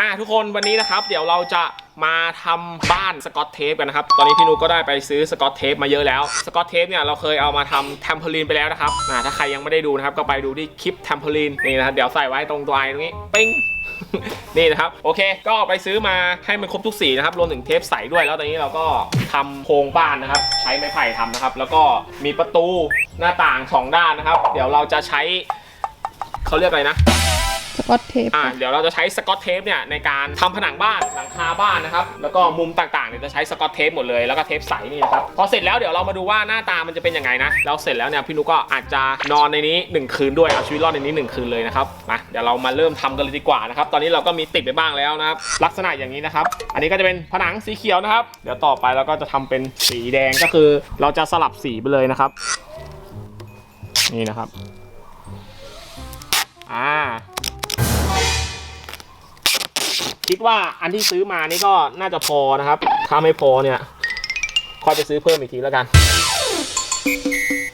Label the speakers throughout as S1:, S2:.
S1: อะทุกคนวันนี้นะครับ เดี๋ยวเราจะมาทำบ้านสกอตเทปกันนะครับ ตอนนี้พี่นุก็ได้ไปซื้อสกอตเทปมาเยอะแล้ว สกอตเทปเนี่ยเราเคยเอามาทำแทมเพลีนไปแล้วนะครับอะถ้าใครยังไม่ได้ดูนะครับ ก็ไปดูที่คลิปแทมเพลีนนี่นะครับเดี๋ยวใส่ไว้ตรงตัวไอตรงนี้ปิ้งนี่นะครับโอเคก็ไปซื้อมาให้มันครบทุกสีนะครับรวมถึงเทปใสด้วยแล้วตอนนี้เราก็ทำโครงบ้านนะครับ ใช้ไม้ไผ่ทำนะครับ แล้วก็มีประตูหน้าต่างสองด้านนะครับ เดี๋ยวเราจะใช้เขาเรียกอะไรนะ
S2: สกอตเทป
S1: อ่าเดี๋ยวเราจะใช้สกอตเทปเนี่ยในการทำผนังบ้านหลังคาบ้านนะครับ แล้วก็มุมต่างๆเนี่ยจะใช้สกอตเทปหมดเลยแล้วก็เทปใสนี่นะครับพอเสร็จแล้วเดี๋ยวเรามาดูว่าหน้าตามันจะเป็นยังไงนะแล้วเสร็จแล้วเนี่ยพี่นุก็อาจจะนอนในนี้ 1 คืนด้วยเอาชีวิตรอดในนี้ 1 คืนเลยนะครับมาเดี๋ยวเรามาเริ่มทำกันเลยดีกว่านะครับตอนนี้เราก็มีติดไปบ้างแล้วนะครับลักษณะอย่างนี้นะครับอันนี้ก็จะเป็นผนังสีเขียวนะครับ เดี๋ยวต่อไปเราก็จะทำเป็นสีแดงก็คือ เราจะสลับสีไปเลยนะครับ นี่นะครับอ่า คิดว่าอันที่ซื้อมานี่ก็น่าจะพอนะครับ ถ้าไม่พอเนี่ยค่อยไปซื้อเพิ่มอีกทีแล้วกัน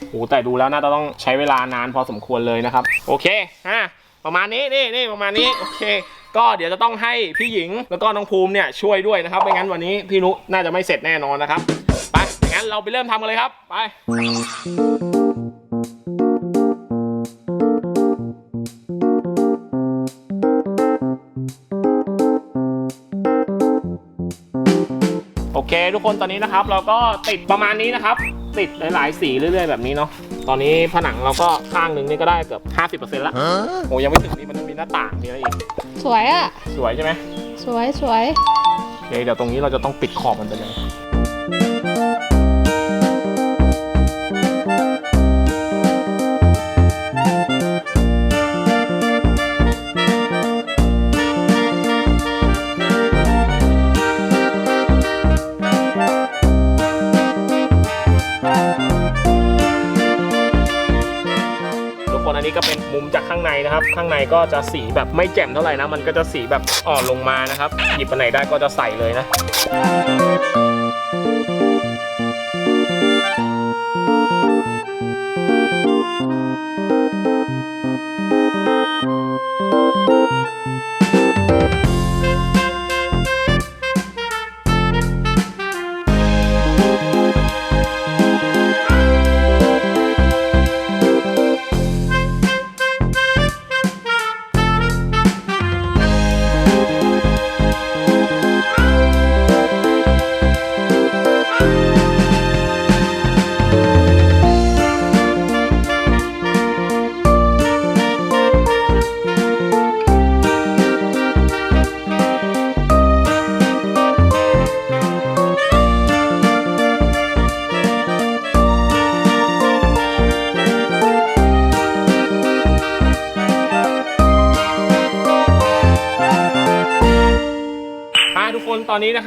S1: โอ้แต่ดูแล้วน่าจะต้องใช้เวลานานพอสมควรเลยนะครับ โอเคอะประมาณนี้นี่นี่ประมาณนี้โอเค ก็เดี๋ยวจะต้องให้พี่หญิงแล้วก็น้องภูมิเนี่ยช่วยด้วยนะครับไม่งั้นวันนี้พี่นุน่าจะไม่เสร็จแน่นอนนะครับไปอย่งั้นเราไปเริ่มทำกันเลยครับ ไป เคทุกคนตอนนี้นะครับ เราก็ติดประมาณนี้นะครับ ติดหลายๆสีเรื่อยๆแบบนี้เนาะตอนนี้ผนังเราก็ข้างหนึ่งนี่ก็ได้เกือบ50%ละโอ้ยังไม่ถึงนี่มันมีหน้าต่างมีอะไรอีก
S2: สวยอะ
S1: สวยใช่ไหม
S2: สวยสวย
S1: โอเคเดี๋ยวตรงนี้เราจะต้องปิดขอบมันไปเลย คนอันนี้ก็เป็นมุมจากข้างในนะครับ ข้างในก็จะสีแบบไม่แจ่มเท่าไหร่นะ มันก็จะสีแบบอ่อนลงมานะครับ หยิบอันไหนได้ก็จะใส่เลยนะอะ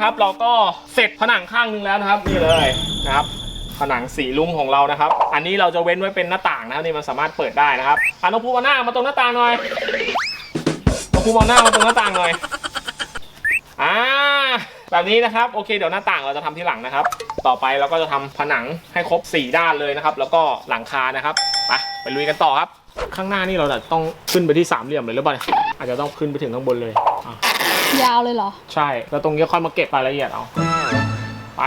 S1: นะครับเราก็เสร็จผนังข้างหนึงแล้วนะครับนี่เลยนะครับผนังสีลุ้งของเรานะครับ อันนี้เราจะเว้นไว้เป็นหน้าต่างนะครับนี่มันสามารถเปิดได้นะครับอะน้องภูมิเอาหน้ามาตรงหน้าต่างหน่อยน้องภูมิเอาหน้ามาตรงหน้าต่างหน่อยอ่าแบบนี้นะครับโอเคเดี๋ยวหน้าต่างเราจะทำที่หลังนะครับ ต่อไปเราก็จะทำผนังให้ครบ 4 ด้านเลยนะครับ แล้วก็หลังคานะครับไปไปลุยกันต่อครับ ข้างหน้านี่เราจะต้องขึ้นไปที่สามเหลี่ยมเลยหรือเปล่าอาจจะต้องขึ้นไปถึงข้างบนเลยอะ
S2: ยาวเลยเหรอ
S1: ใช่ แล้วตรงนี้ค่อยมาเก็บรายละเอียดเอา ไป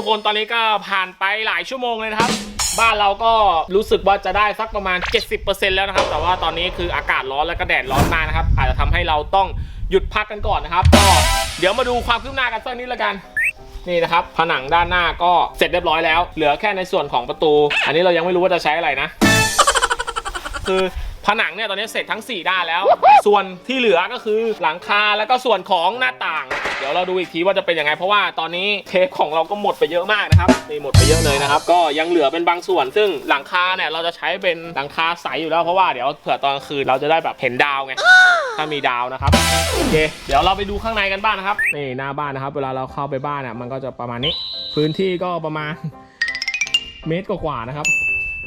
S1: ทุกคนตอนนี้ก็ผ่านไปหลายชั่วโมงเลยนะครับ บ้านเราก็รู้สึกว่าจะได้สักประมาณ 70%แล้วนะครับ แต่ว่าตอนนี้คืออากาศร้อนแล้วก็แดดร้อนมากนะครับ อาจจะทำให้เราต้องหยุดพักกันก่อนนะครับ ก็เดี๋ยวมาดูความคืบหน้ากันสักนิดละกันนี่นะครับผนังด้านหน้าก็เสร็จเรียบร้อยแล้ว เหลือแค่ในส่วนของประตู อันนี้เรายังไม่รู้ว่าจะใช้อะไรนะ คือ ผนังเนี่ยตอนนี้เสร็จทั้ง 4 ด้านแล้ว ส่วนที่เหลือก็คือหลังคาแล้วก็ส่วนของหน้าต่าง เดี๋ยวเราดูอีกทีว่าจะเป็นยังไงเพราะว่าตอนนี้เทปของเราก็หมดไปเยอะมากนะครับนี่หมดไปเยอะเลยนะครับก็ยังเหลือเป็นบางส่วน ซึ่งหลังคาเนี่ยเราจะใช้เป็นหลังคาใสอยู่แล้วเพราะว่าเดี๋ยวเผื่อตอนกลางคืนเราจะได้แบบเห็นดาวไงถ้ามีดาวนะครับโอเคเดี๋ยวเราไปดูข้างในกันบ้างนะครับนี่หน้าบ้านนะครับ เวลาเราเข้าไปบ้านอะมันก็จะประมาณนี้ พื้นที่ก็ประมาณเมตรกว่าๆนะครับ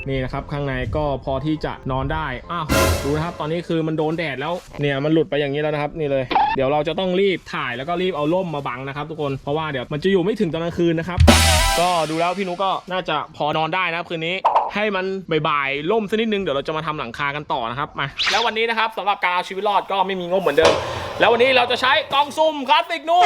S1: นี่นะครับข้างในก็พอที่จะนอนได้อ้าวดูนะครับตอนนี้คือมันโดนแดดแล้วเนี่ยมันหลุดไปอย่างนี้แล้วนะครับนี่เลย เดี๋ยวเราจะต้องรีบถ่ายแล้วก็รีบเอาร่มมาบังนะครับ ทุกคนเพราะว่าเดี๋ยวมันจะอยู่ไม่ถึงตอนกลางคืนนะครับ ก็ดูแล้วพี่นุก็น่าจะพอนอนได้นะครับคืนนี้ให้มันบ่ายๆร่มสักนิดนึงเดี๋ยวเราจะมาทำหลังคากันต่อนะครับมาแล้ววันนี้นะครับสำหรับการเอาชีวิตรอดก็ไม่มีงบเหมือนเดิม แล้ววันนี้เราจะใช้กล่องซุ่มคลาสสิกนู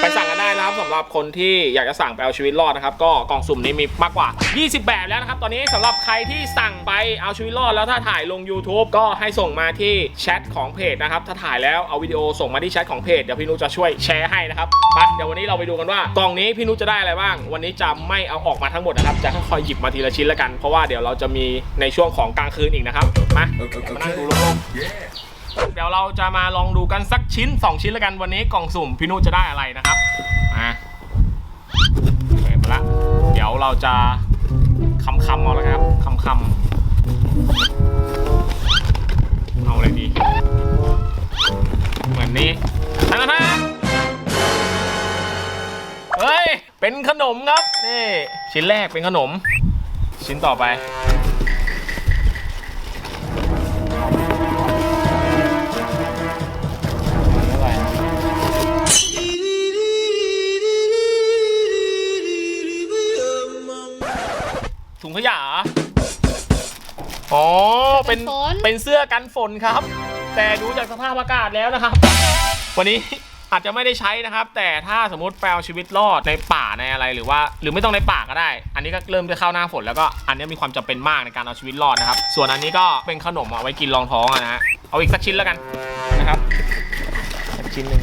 S1: ไปสั่งกันได้นะครับสำหรับคนที่อยากจะสั่งไปเอาชีวิตรอดนะครับ ก็กล่องสุ่มนี้มีมากกว่า 20 แบบแล้วนะครับ ตอนนี้สำหรับใครที่สั่งไปเอาชีวิตรอดแล้วถ้าถ่ายลง YouTube ก็ให้ส่งมาที่แชทของเพจนะครับ ถ้าถ่ายแล้วเอาวิดีโอส่งมาที่แชทของเพจเดี๋ยวพี่นุจะช่วยแชร์ให้นะครับไปเดี๋ยววันนี้เราไปดูกันว่ากล่องนี้พี่นุจะได้อะไรบ้าง วันนี้จะไม่เอาออกมาทั้งหมดนะครับ จะค่อยๆหยิบมาทีละชิ้นแล้วกัน เพราะว่าเดี๋ยวเราจะมีในช่วงของกลางคืนอีกนะครับ มามานั่งดูโล่งๆ เดี๋ยวเราจะมาลองดูกันสักชิ้น 2 ชิ้นแล้วกันวันนี้กล่องสุ่มพี่นุจะได้อะไรนะครับมาเปิดมาละเดี๋ยวเราจะคำคำเอาแล้วครับคำคำเอาอะไรดี เหมือนนี้นะนะนะเฮ้ย เป็นขนมครับ นี่ ชิ้นแรกเป็นขนม ชิ้นต่อไป อ๋อเป็น
S2: กันฝน
S1: เป็นเสื้อกันฝนครับ แต่ดูจากสภาพอากาศแล้วนะครับ วันนี้ อาจจะไม่ได้ใช้นะครับ แต่ถ้าสมมติแปลชีวิตรอดในป่าในอะไรหรือว่า หรือไม่ต้องในป่าก็ได้ อันนี้ก็เริ่มจะเข้าหน้าฝนแล้วก็อันนี้มีความจำเป็นมากในการเอาชีวิตรอดนะครับ ส่วนอันนี้ก็เป็นขนมเอาไว้กินรองท้องอะนะฮะเอาอีกสักชิ้นแล้วกันนะครับสักชิ้นหนึ่ง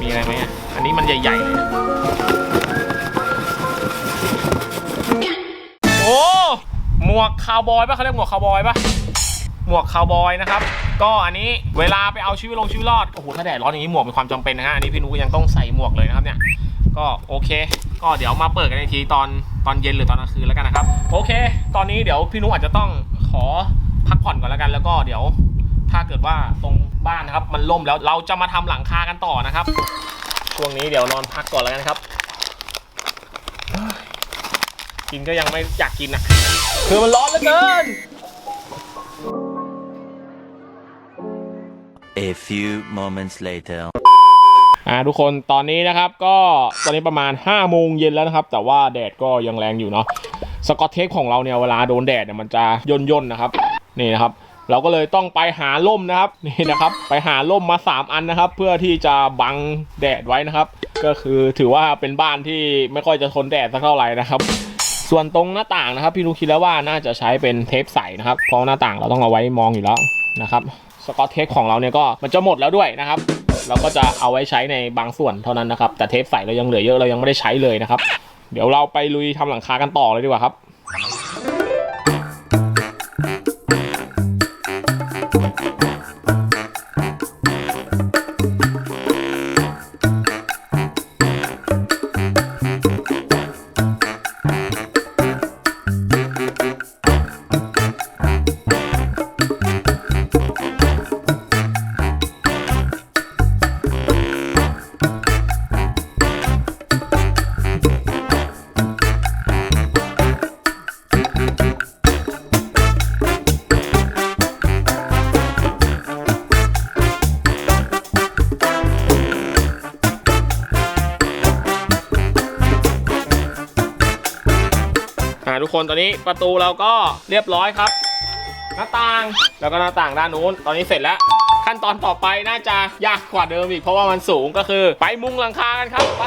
S1: มีอะไรไหมอะอันนี้มันใหญ่ๆเลยนะ หมวกคาวบอยปะเขาเรียกหมวกคาวบอยปะหมวกคาวบอยนะครับ ก็อันนี้เวลาไปเอาชีวิตลงชีวิตรอดโอ้โหถ้าแดดร้อนอย่างนี้หมวกมีความจำเป็นนะฮะอันนี้พี่นุกยังต้องใส่หมวกเลยนะครับเนี่ยก็โอเค ก็เดี๋ยวมาเปิดกันอีกทีตอนตอนเย็นหรือตอนกลางคืนแล้วกันนะครับ โอเค ตอนนี้เดี๋ยวพี่นุกอาจจะต้องขอพักผ่อนก่อนแล้วกัน แล้วก็เดี๋ยวถ้าเกิดว่าตรงบ้านนะครับ มันล่มแล้วเราจะมาทำหลังคากันต่อนะครับช่วงนี้เดี๋ยวนอนพักก่อนแล้วกันครับ กินก็ยังไม่อยากกินอะคือมันร้อนเหลือเกิน
S3: A few moments later.
S1: อ่าทุกคนตอนนี้นะครับก็ตอนนี้ประมาณ5โมงเย็นแล้วนะครับ แต่ว่าแดดก็ยังแรงอยู่เนาะสกอตเทปของเราเนี่ยเวลาโดนแดดเนี่ยมันจะย่นย่นๆนะครับนี่นะครับ เราก็เลยต้องไปหาร่มนะครับนี่นะครับ ไปหาร่มมา 3 อันนะครับ เพื่อที่จะบังแดดไว้นะครับ ก็คือถือว่าเป็นบ้านที่ไม่ค่อยจะทนแดดสักเท่าไหร่นะครับ ส่วนตรงหน้าต่างนะครับ พี่นุกคิดแล้วว่าน่าจะใช้เป็นเทปใสนะครับเพราะหน้าต่างเราต้องเอาไว้มองอยู่แล้วนะครับสกอตเทปของเราเนี่ยก็มันจะหมดแล้วด้วยนะครับเราก็จะเอาไว้ใช้ในบางส่วนเท่านั้นนะครับแต่เทปใสเรายังเหลือเยอะเรายังไม่ได้ใช้เลยนะครับ เดี๋ยวเราไปลุยทำหลังคากันต่อเลยดีกว่าครับ ทุกคนตอนนี้ประตูเราก็เรียบร้อยครับ หน้าต่างแล้วก็หน้าต่างด้านนู้น ตอนนี้เสร็จแล้ว ขั้นตอนต่อไปน่าจะยากกว่าเดิมอีกเพราะว่ามันสูงก็คือ ไปมุงหลังคากันครับไป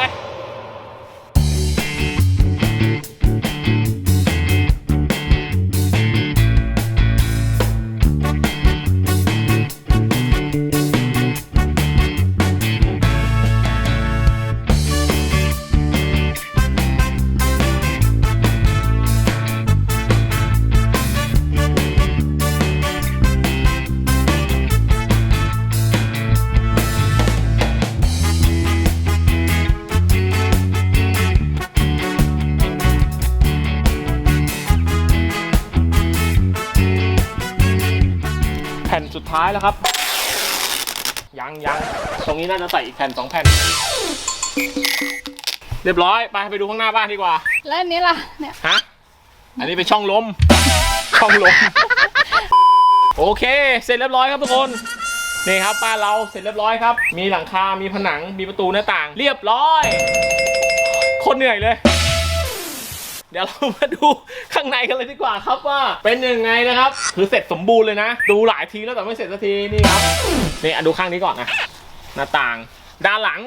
S1: ท้ายแล้วครับ ยังยังตรงนี้น่าจะใส่อีกแผ่นสองแผ่น เรียบร้อยไปไปดูข้างหน้าบ้านดีกว่า
S2: แล้วอันนี้ล่ะเนี่ย
S1: ฮะอันนี้เป็นช่องลม ช่องลม โอเค เสร็จเรียบร้อยครับทุกคนนี่ครับบ้านเราเสร็จเรียบร้อยครับ มีหลังคา มีผนัง มีประตูหน้าต่าง เรียบร้อยโคนเหนื่อยเลย เดี๋ยวเรามาดูข้างในกันเลยดีกว่าครับว่า เป็นยังไงนะครับ คือเสร็จสมบูรณ์เลยนะ ดูหลายทีแล้วแต่ไม่เสร็จสักทีนี่ครับนี่อะดูข้างนี้ก่อนนะหน้าต่าง ด้านหลัง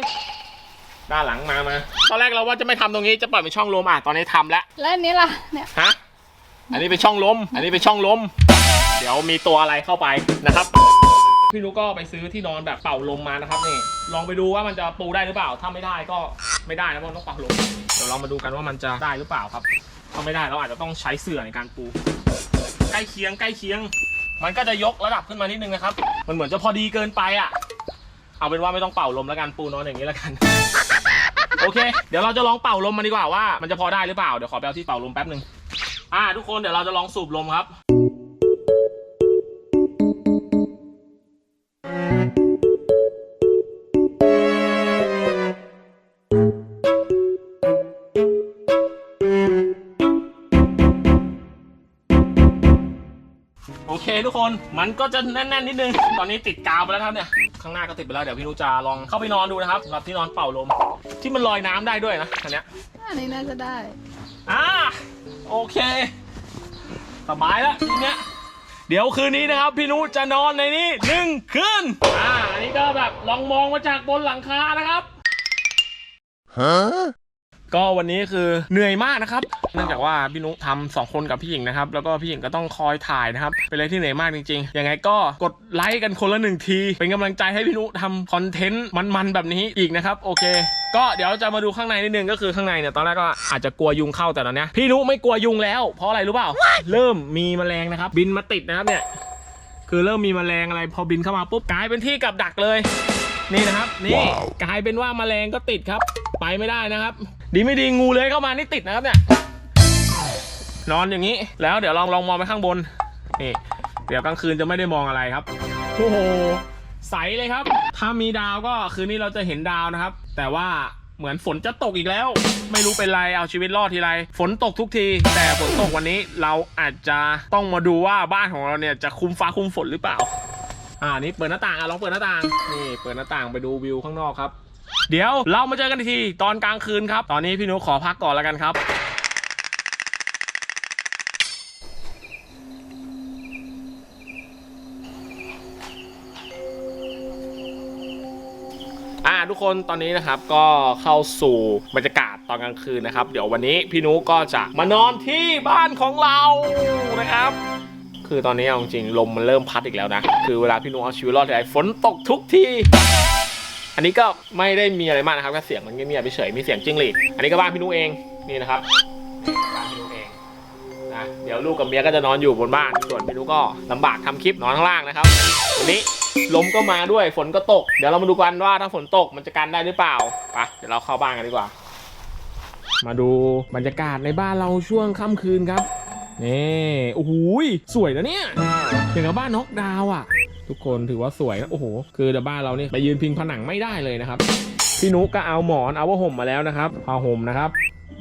S1: ด้านหลังมามาตอนแรกเราว่าจะไม่ทำตรงนี้จะปล่อยเป็นช่องลมอะตอนนี้ทำแล้ว
S2: แล้วอันนี้ล่ะเนี่ย
S1: ฮะอันนี้เป็นช่องลม อันนี้เป็นช่องลม เดี๋ยวมีตัวอะไรเข้าไปนะครับ พี่นุกก็ไปซื้อที่นอนแบบเป่าลมมานะครับนี่ลองไปดูว่ามันจะปูได้หรือเปล่าถ้าไม่ได้ก็ไม่ได้นะเพราะต้องเป่าลมเดี๋ยวลองมาดูกันว่ามันจะได้หรือเปล่าครับถ้าไม่ได้เราอาจจะต้องใช้เสื่อในการปู ใกล้เคียงใกล้เคียง มันก็จะยกระดับขึ้นมานิดนึงนะครับ มันเหมือนจะพอดีเกินไปอะ เอาเป็นว่าไม่ต้องเป่าลมแล้วกันปูนอนอย่างนี้แล้วกันโอเค เดี๋ยวเราจะลองเป่าลมมันดีกว่าว่ามันจะพอได้หรือเปล่า เดี๋ยวขอไปเอาที่เป่าลมแป๊บหนึ่งอ่าทุกคนเดี๋ยวเราจะลองสูบลมครับ ทุกคน มันก็จะแน่นๆนิดนึง ตอนนี้ติดกาวไปแล้วครับเนี่ย ข้างหน้าก็ติดไปแล้ว เดี๋ยวพี่นุจะลองเข้าไปนอนดูนะครับสำหรับที่นอนเป่าลม ที่มันลอยน้ำได้ด้วยนะอันเนี้ย
S2: อันนี้น่าจะได้
S1: อ่าโอเค สบายแล้วทีเนี้ย เดี๋ยวคืนนี้นะครับ พี่นุจะนอนในนี้หนึ่งคืน อ่าอันนี้ก็แบบลองมองมาจากบนหลังคานะครับ
S3: Huh?
S1: ก็วันนี้คือเหนื่อยมากนะครับ เนื่องจากว่าพี่นุทำสองคนกับพี่หญิงนะครับ แล้วก็พี่หญิงก็ต้องคอยถ่ายนะครับ เป็นอะไรที่เหนื่อยมากจริงๆ ยังไงก็กดไลค์กันคนละหนึ่งที เป็นกำลังใจให้พี่นุทำคอนเทนต์มันๆแบบนี้อีกนะครับ โอเค ก็เดี๋ยวจะมาดูข้างในนิดนึงก็คือข้างในเนี่ยตอนแรกก็อาจจะกลัวยุงเข้าแต่ตอนเนี้ยพี่นุไม่กลัวยุงแล้ว เพราะอะไรรู้เปล่า เริ่มมีแมลงนะครับ บินมาติดนะครับเนี่ย คือเริ่มมีแมลงอะไรพอบินเข้ามาปุ๊บกลายเป็นที่กับดักเลย นี่นะครับ นี่กลายเป็นว่าแมลงก็ติดครับ ไปไม่ได้นะครับ ดีไม่ดีงูเลยเข้ามานี่ติดนะครับเนี่ย นอนอย่างนี้แล้วเดี๋ยวลองลองมองไปข้างบนนี่เดี๋ยวกลางคืนจะไม่ได้มองอะไรครับโอ้โหใสเลยครับ ถ้ามีดาวก็คืนนี้เราจะเห็นดาวนะครับ แต่ว่าเหมือนฝนจะตกอีกแล้ว ไม่รู้เป็นไรเอาชีวิตรอดทีไร ฝนตกทุกที แต่ฝนตกวันนี้เราอาจจะต้องมาดูว่าบ้านของเราเนี่ยจะคุมฟ้าคุมฝนหรือเปล่า อ่านี่เปิดหน้าต่างอะลองเปิดหน้าต่างนี่เปิดหน้าต่างไปดูวิวข้างนอกครับ เดี๋ยวเรามาเจอกันทีตอนกลางคืนครับ ตอนนี้พี่นุขอพักก่อนแล้วกันครับอ่าทุกคนตอนนี้นะครับก็เข้าสู่บรรยากาศตอนกลางคืนนะครับ เดี๋ยววันนี้พี่นุก็จะมานอนที่บ้านของเรานะครับ คือตอนนี้เอาจริงๆลมมันเริ่มพัดอีกแล้วนะ คือเวลาพี่นุเอาชีวิตรอดทีไรฝนตกทุกที อันนี้ก็ไม่ได้มีอะไรมากนะครับแค่เสียงมันเงียบๆเฉยมีเสียงจิ้งหรีดอันนี้ก็บ้านพี่นุ้เองนี่นะครับบ้านพี่นุ้เองนะเดี๋ยวลูกกับเมียก็จะนอนอยู่บนบ้าน ส่วนพี่นุ้ก็ลำบากทำคลิปนอนข้างล่างนะครับวันนี้ลมก็มาด้วยฝนก็ตก เดี๋ยวเรามาดูกันว่าถ้าฝนตกมันจะกันได้หรือเปล่าไปเดี๋ยวเราเข้าบ้านกันดีกว่า มาดูบรรยากาศในบ้านเราช่วงค่ำคืนครับนี่โอ้โหสวยนะเนี่ย อย่างกับบ้านนกดาวอะ ทุกคนถือว่าสวยนะโอ้โห คือแต่บ้านเรานี่ไปยืนพิงผนังไม่ได้เลยนะครับ พี่นุกก็เอาหมอนเอาว่าห่มมาแล้วนะครับผ้าห่มนะครับ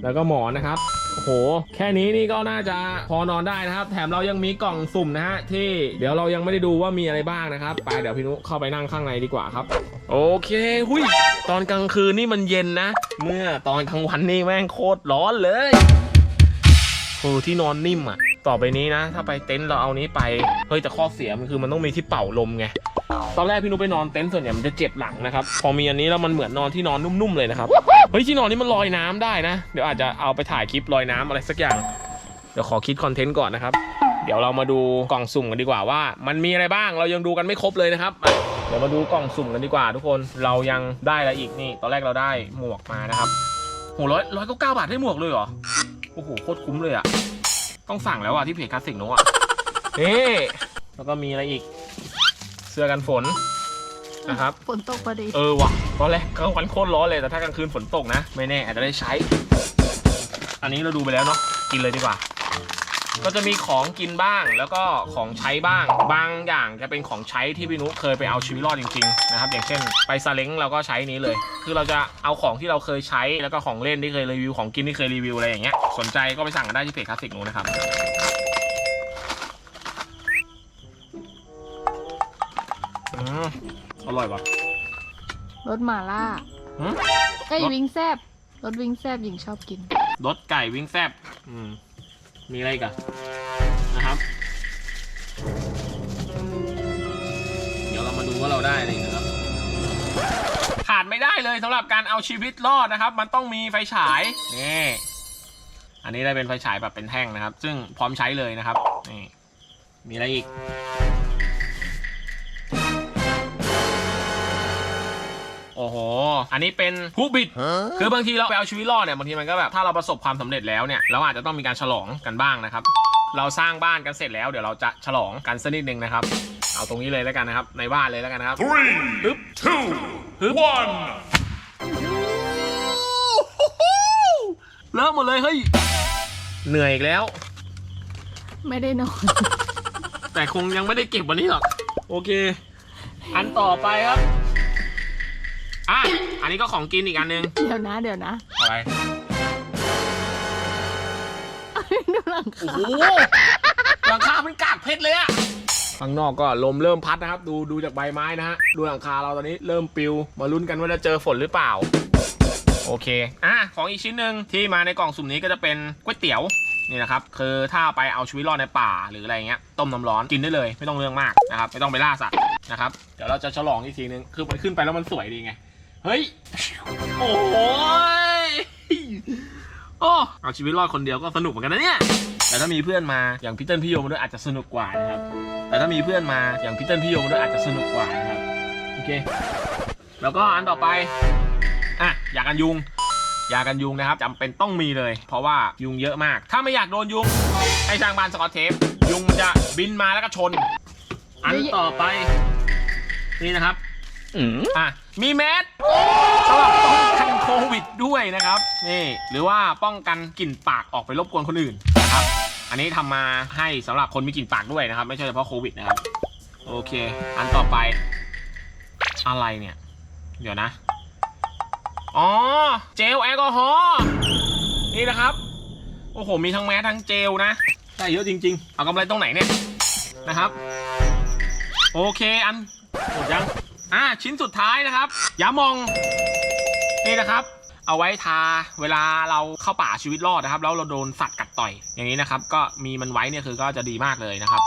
S1: แล้วก็หมอนนะครับโอ้โห แค่นี้นี่ก็น่าจะพอนอนได้นะครับ แถมเรายังมีกล่องสุ่มนะฮะที่เดี๋ยวเรายังไม่ได้ดูว่ามีอะไรบ้างนะครับ ไปเดี๋ยวพี่นุเข้าไปนั่งข้างในดีกว่าครับ โอเคหุยตอนกลางคืนนี่มันเย็นนะ เมื่อตอนกลางวันนี่แม่งโคตรร้อนเลยโอ้ที่นอนนิ่มอะ ต่อไปนี้นะ ถ้าไปเต็นท์เราเอานี้ไป เฮ้ยแต่ข้อเสียมันคือมันต้องมีที่เป่าลมไง ตอนแรกพี่นุ้ไปนอนเต็นท์ส่วนใหญ่มันจะเจ็บหลังนะครับ พอมีอันนี้แล้วมันเหมือนนอนที่นอนนุ่มๆเลยนะครับ เฮ้ยที่นอนนี้มันลอยน้ำได้นะ เดี๋ยวอาจจะเอาไปถ่ายคลิปลอยน้ำอะไรสักอย่าง เดี๋ยวขอคิดคอนเทนต์ก่อนนะครับ เดี๋ยวเรามาดูกล่องสุ่มกันดีกว่าว่า มันมีอะไรบ้าง เรายังดูกันไม่ครบเลยนะครับเดี๋ยวมาดูกล่องสุ่มกันดีกว่า ทุกคน เรายังได้อะไรอีกนี่ ตอนแรกเราได้หมวกมานะครับโหร้อยร้อยเก้าเก้าบาทได้หมวกเลยเหรอ โอ้โหโคตรคุ้มเลยอะ ต้องสั่งแล้วอะที่เพจคลาสสิกโนอะนี่แล้วก็มีอะไรอีก เสื้อกันฝนนะครับ
S2: ฝนตกพอดี
S1: เออว่ะตอนแรกกลางวันโคตรร้อนเลยแต่ถ้ากลางคืนฝนตกนะ ไม่แน่อาจจะได้ใช้ อันนี้เราดูไปแล้วเนาะกินเลยดีกว่า ก็จะมีของกินบ้างแล้วก็ของใช้บ้าง บางอย่างจะเป็นของใช้ที่พี่นุเคยไปเอาชีวิตรอดจริงๆนะครับอย่างเช่น ไปซาเล้งเราก็ใช้นี้เลย คือเราจะเอาของที่เราเคยใช้แล้วก็ของเล่นที่เคยรีวิวของกินที่เคยรีวิวอะไรอย่างเงี้ยสนใจก็ไปสั่งกันได้ที่เพจคลาสสิกนูนะครับอืมอร่อยปะ
S2: รสหม่าล่า
S1: หืม
S2: เอ้ย
S1: รส
S2: วิงแซบรสวิงแซบหญิงชอบกิน
S1: รสไก่วิ่งแซบอืม มีอะไรกันนะครับ เดี๋ยวเรามาดูว่าเราได้อะไรนะครับขาดไม่ได้เลยสำหรับการเอาชีวิตรอดนะครับ มันต้องมีไฟฉายนี่อันนี้ได้เป็นไฟฉายแบบเป็นแท่งนะครับ ซึ่งพร้อมใช้เลยนะครับนี่มีอะไรอีก โอ้โห อันนี้เป็นผู้บิด คือบางทีเราไปเอาชีวิตรอดเนี่ยบางทีมันก็แบบถ้าเราประสบความสำเร็จแล้วเนี่ยเราอาจจะต้องมีการฉลองกันบ้างนะครับ เราสร้างบ้านกันเสร็จแล้วเดี๋ยวเราจะฉลองกันสักนิดนึงนะครับ เอาตรงนี้เลยแล้วกันนะครับ ในบ้านเลยแล้วกันนะครับ
S4: Three,
S1: ฮึบ
S4: two,
S1: ฮึบ
S4: one.
S1: เริ่มหมดเลยเฮ้ยเหนื่อยอีกแล้ว
S2: ไม่ได้นอน
S1: แต่คงยังไม่ได้เก็บวันนี้หรอก โอเค อันต่อไปครับ อะอันนี้ก็ของกินอีกอันนึง
S2: เดี๋ยวนะเดี๋ยวนะ
S1: อะไร
S2: ดูหลัง
S1: โอ้
S2: คา
S1: โหหลังคาเป็นกากเพชรเลยอะข้างนอกก็ลมเริ่มพัดนะครับ ดูดูจากใบไม้นะฮะดูหลังคาเราตอนนี้เริ่มปิว มาลุ้นกันว่าจะเจอฝนหรือเปล่า โอเคอะของอีกชิ้นหนึ่งที่มาในกล่องสุ่มนี้ก็จะเป็นก๋วยเตี๋ยวนี่นะครับคือถ้าไปเอาชีวิตรอดในป่าหรืออะไรเงี้ยต้มน้ำร้อนกินได้เลย ไม่ต้องเรื่องมากนะครับไม่ต้องไปล่าสัตว์นะครับเดี๋ยวเราจะฉลองอีกทีนึงคือมันขึ้นไปแล้วมันสวยดีไง เฮ้ย โอ้ยโอ้เอาชีวิตรอดคนเดียวก็สนุกเหมือนกันนะเนี่ย แต่ถ้ามีเพื่อนมาอย่างพี่เติ้ลพี่โยมาด้วยอาจจะสนุกกว่านะครับ แต่ถ้ามีเพื่อนมาอย่างพี่เติ้ลพี่โยมาด้วยอาจจะสนุกกว่านะครับ โอเค แล้วก็อันต่อไป อะยากันยุง ยากันยุงนะครับจำเป็นต้องมีเลย เพราะว่ายุงเยอะมาก ถ้าไม่อยากโดนยุงให้สร้างบานสกอตเทป ยุงมันจะบินมาแล้วก็ชน อันต่อไป นี่นะครับ อะมีแมสสำหรับป้องกันโควิดด้วยนะครับนี่หรือว่าป้องกันกลิ่นปากออกไปรบกวนคนอื่นนะครับอันนี้ทำมาให้สำหรับคนมีกลิ่นปากด้วยนะครับ ไม่ใช่เฉพาะโควิดนะครับโอเค อันต่อไป อะไรเนี่ย เดี๋ยวนะ อ๋อ เจลแอลกอฮอล์นี่นะครับ โอ้โห มีทั้งแมสทั้งเจลนะได้เยอะจริง ๆ เอากำไรตรงไหนเนี่ยนะครับ โอเคอันหมดยัง อ่าชิ้นสุดท้ายนะครับยามองนี่นะครับ เอาไว้ทาเวลาเราเข้าป่าชีวิตรอดนะครับ แล้วเราโดนสัตว์กัดต่อย อย่างนี้นะครับ ก็มีมันไว้เนี่ยคือก็จะดีมากเลยนะครับ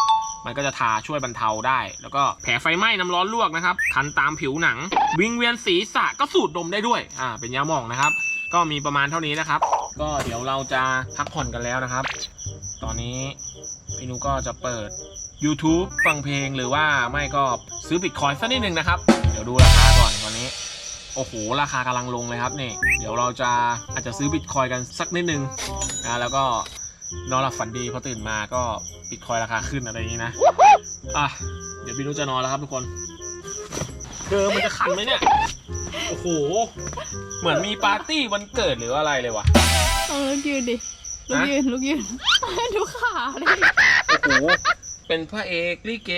S1: มันก็จะทาช่วยบรรเทาได้ แล้วก็แผลไฟไหม้น้ำร้อนลวกนะครับคันตามผิวหนัง วิงเวียนศีรษะก็สูดดมได้ด้วยอ่าเป็นยาหมองนะครับ ก็มีประมาณเท่านี้นะครับ ก็เดี๋ยวเราจะพักผ่อนกันแล้วนะครับ ตอนนี้พี่นุก็จะเปิด YouTube ฟังเพลงหรือว่าไม่ก็ซื้อบิตคอยสักนิดหนึ่งนะครับ ดี๋ยวดูราคาก่อนตอนนี้โอ้โหราคากำลังลงเลยครับนี่เดี๋ยวเราจะอาจจะซื้อบิตคอยกันสักนิดนึงนะแล้วก็นอนหลับฝันดีพอตื่นมาก็บิตคอยราคาขึ้นอะไรอย่างนี้นะอะเดี๋ยวพี่นุจะนอนแล้วครับทุกคนเดิมมันจะคันไหมเนี่ยโอ้โหเหมือนมีปาร์ตี้วันเกิดหรืออะไรเลยวะ
S2: เอาลูกยืนดิลูก
S1: ฮะ
S2: ยืนลูกยืนดูขาดิ
S1: โอ้โหเป็นพระเอกลิเก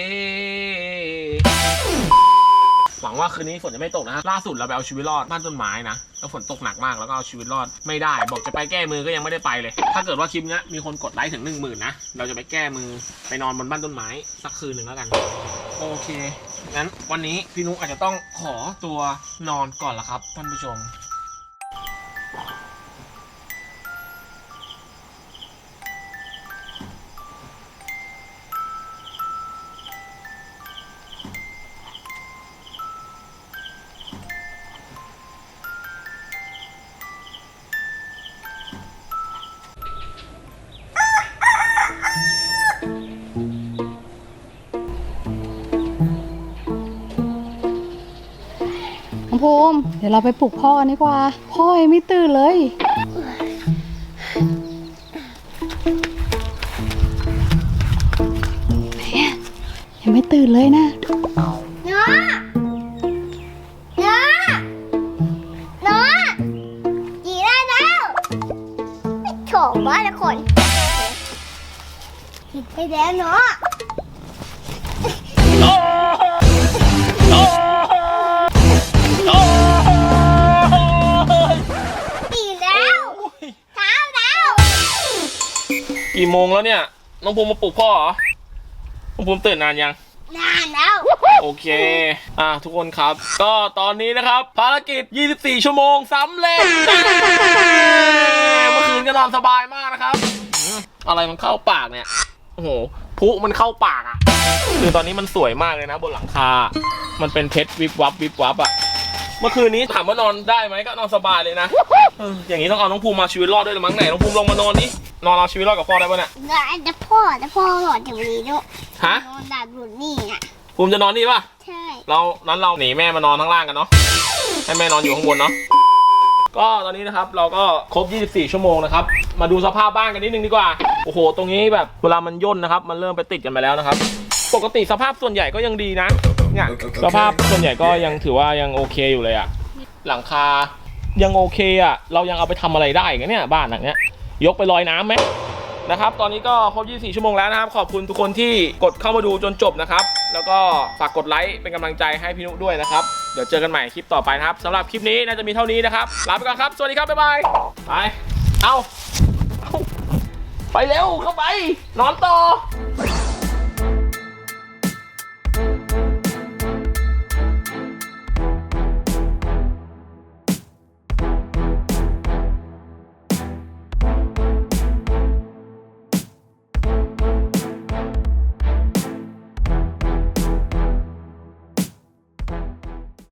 S1: หวังว่าคืนนี้ฝนจะไม่ตกนะครับล่าสุดเราไปเอาชีวิตรอดบ้านต้นไม้นะแล้วฝนตกหนักมากแล้วก็เอาชีวิตรอดไม่ได้ บอกจะไปแก้มือก็ยังไม่ได้ไปเลย ถ้าเกิดว่าคลิปนี้มีคนกดไลค์ถึงหนึ่งหมื่นนะเราจะไปแก้มือไปนอนบนบ้านต้นไม้สักคืนหนึ่งแล้วกัน โอเคงั้นวันนี้พี่นุอาจจะต้องขอตัวนอนก่อนละครับท่านผู้ชม
S2: ดี๋ยวเราไปปลุกพ่อกันดีกว่า พ่อยังไม่ตื่นเลย ยังไม่ตื่นเลยนะ
S1: นี่ยน้องภูมิมาปลุกพ่อเหรอ น้องภูมิตื่นนานยัง
S4: นานแล้ว
S1: โอเค อ่าทุกคนครับ ก็ตอนนี้นะครับ ภารกิจ 24 ชั่วโมงสำเร็จเมื่อคืนก็นอนสบายมากนะครับอืมอะไรมันเข้าปากเนี่ย โอ้โหพลุมันเข้าปากอะ่ะ คือตอนนี้มันสวยมากเลยนะ บนหลังคา มันเป็นเพชรวิบวับวิบวับอะ่ะ เมื่อคืนนี้ถามว่านอนได้ไหมก็นอนสบายเลยนะเอออย่างนี้ต้องเอาน้องภูมิมาชีวิตรอดด้วยหรือมั้งไหนน้องภูมิลงมานอนนี่นอนเอาชีวิตรอดกับพ่อได้ปะเนี่ย
S4: ได้แต่พ่อแต่พ่อหลอดอย่างนี้ด้วย
S1: ฮะ
S4: นอนดับหลุดนี่อะ
S1: ภูมิจะนอนนี่ปะ
S4: ใช่
S1: เรานั้นเราหนีแม่มานอนข้างล่างกันเนาะให้แม่นอนอยู่ข้างบนเนาะก็ตอนนี้นะครับเราก็ครบ 24 ชั่วโมงนะครับ มาดูสภาพบ้านกันนิดนึงดีกว่า โอ้โห ตรงนี้แบบเวลามันย่นนะครับ มันเริ่มไปติดกันไปแล้วนะครับ ปกติสภาพส่วนใหญ่ก็ยังดีนะเนี่ยสภาพส่วนใหญ่ก็ยังถือว่ายังโอเคอยู่เลยอะหลังคายังโอเคอะเรายังเอาไปทำอะไรได้อีกันเนี่ยบ้านหลังเนี้ยยกไปลอยน้ำไหมนะครับ ตอนนี้ก็ครบ 24 ชั่วโมงแล้วนะครับ ขอบคุณทุกคนที่กดเข้ามาดูจนจบนะครับ แล้วก็ฝากกดไลค์เป็นกำลังใจให้พี่นุด้วยนะครับ เดี๋ยวเจอกันใหม่คลิปต่อไปนะครับสำหรับคลิปนี้น่าจะมีเท่านี้นะครับ ลาไปก่อนครับ สวัสดีครับ บ๊ายบาย ไป เอาเอาไปเร็วเข้าไป นอนต่อ